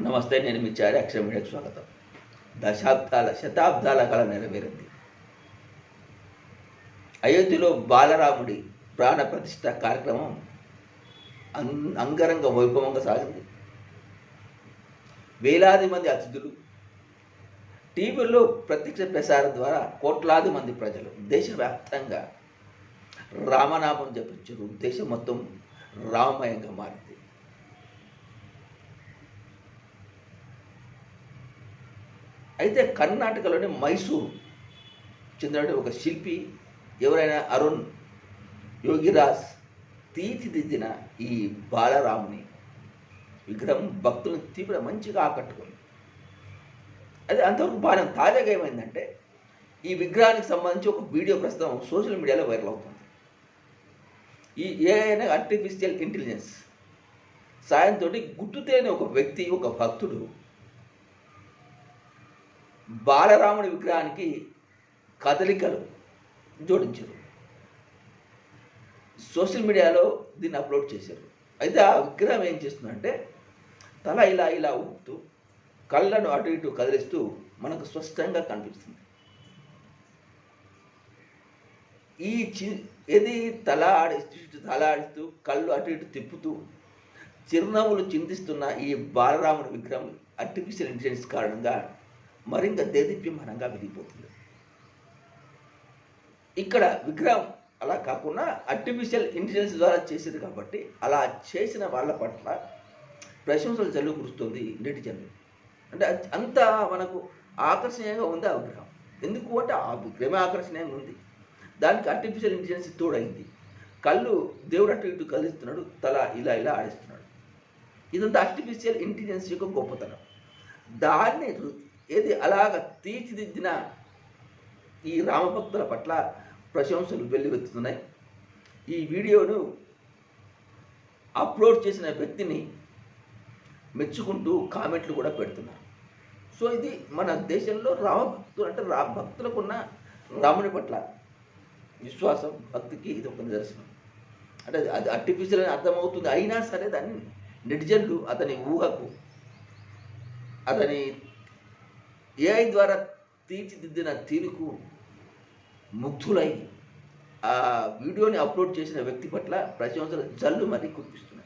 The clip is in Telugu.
నమస్తే నేను మీ చారి అక్షర మీడియాకు స్వాగతం. దశాబ్దాల శతాబ్దాల కళ నెరవేరింది. అయోధ్యలో బాలరాముడి ప్రాణ ప్రతిష్ట కార్యక్రమం అం- అంగరంగ వైభవంగా సాగింది. వేలాది మంది అతిథులు టీవీల్లో ప్రత్యక్ష ప్రసారం ద్వారా కోట్లాది మంది ప్రజలు దేశవ్యాప్తంగా రామనామం జపించారు. దేశం మొత్తం రామమయంగా మారింది. అయితే కర్ణాటకలోని మైసూరు చెందిన ఒక శిల్పి ఎవరైనా అరుణ్ యోగిరాజ్ తీర్చిదిద్దిన ఈ బాలరాముని విగ్రహం భక్తులను తీవ్ర మంచిగా ఆకట్టుకుంది. అది అంతవరకు బాగా తాజాగా ఏమైందంటే ఈ విగ్రహానికి సంబంధించి ఒక వీడియో ప్రస్తుతం సోషల్ మీడియాలో వైరల్ అవుతుంది. ఈ ఏఐన ఆర్టిఫిషియల్ ఇంటెలిజెన్స్ సాయంతో గుర్తు తెలియని ఒక వ్యక్తి ఒక భక్తుడు బాలరాముడి విగ్రహానికి కదలికలు జోడించారు. సోషల్ మీడియాలో దీన్ని అప్లోడ్ చేశారు. అయితే ఆ విగ్రహం ఏం చేస్తుందంటే తల ఇలా ఇలా ఊపుతూ కళ్ళను అటు ఇటు కదిలిస్తూ మనకు స్పష్టంగా కనిపిస్తుంది. ఈ చి ఏది తల ఆడిస్తూ తల ఆడిస్తూ కళ్ళు అటు ఇటు తిప్పుతూ చిరునవ్వులు చిందిస్తున్న ఈ బాలరాముడి విగ్రహం ఆర్టిఫిషియల్ ఇంటెలిజెన్స్ కారణంగా మరింత దేదీప్యమానంగా వెలిగిపోతుంది ఇక్కడ విగ్రహం అలా కాకుండా ఆర్టిఫిషియల్ ఇంటెలిజెన్స్ ద్వారా చేసేది కాబట్టి అలా చేసిన వాళ్ళ పట్ల ప్రశంసలు జల్లు కురుస్తుంది నెటిజన్లు అంటే అంత మనకు ఆకర్షణీయంగా ఉంది ఆ విగ్రహం. ఎందుకు అంటే ఆ విగ్రహమే ఆకర్షణీయంగా ఉంది. దానికి ఆర్టిఫిషియల్ ఇంటెలిజెన్స్ తోడైంది. కళ్ళు దేవుడు అటు ఇటు కదిలిస్తున్నాడు తల ఇలా ఇలా ఆడిస్తున్నాడు. ఇదంతా ఆర్టిఫిషియల్ ఇంటెలిజెన్స్ యొక్క గొప్పతనం. దాన్ని ఏది అలాగ తీర్చిదిద్దిన ఈ రామభక్తుల పట్ల ప్రశంసలు వెల్లువెత్తుతున్నాయి. ఈ వీడియోను అప్లోడ్ చేసిన వ్యక్తిని మెచ్చుకుంటూ కామెంట్లు కూడా పెడుతున్నారు. సో ఇది మన దేశంలో రామభక్తులు అంటే రా భక్తులకున్న రాముని పట్ల విశ్వాసం భక్తికి ఇది ఒక నిదర్శనం. అంటే అది ఆర్టిఫిషియల్ అని అర్థమవుతుంది. అయినా సరే దాన్ని నెటిజన్లు అతని ఊహకు అతని ఏఐ ద్వారా తీర్చిదిద్దిన తీరుకు ముగ్ధులై ఆ వీడియోని అప్లోడ్ చేసిన వ్యక్తి పట్ల ప్రశంసలు జల్లు మరి కురిపిస్తుంది